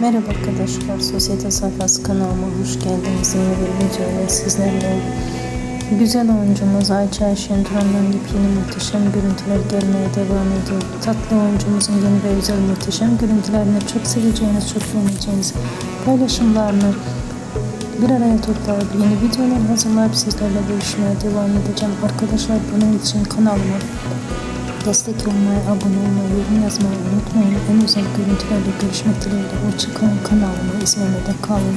Merhaba arkadaşlar, Sosyete Sayfası kanalıma hoş geldiniz. Yeni bir videoyla sizlerle güzel oyuncumuz Ayça Duran'dan yepyeni muhteşem görüntüler gelmeye devam ediyor. Tatlı oyuncumuzun yeni ve özel muhteşem görüntülerini çok seveceğiniz, çok beğeneceğiniz paylaşımlarını bir araya toplayıp yeni videolar hazırlayıp sizlerle görüşmeye devam edeceğim. Arkadaşlar bunun için kanalıma Destek olmayı, abone olmayı, yorum yazmayı unutmayın. En özel görüntülerle görüşmek dileğiyle. Hoşçakalın. Kanalımı izlemede kalın.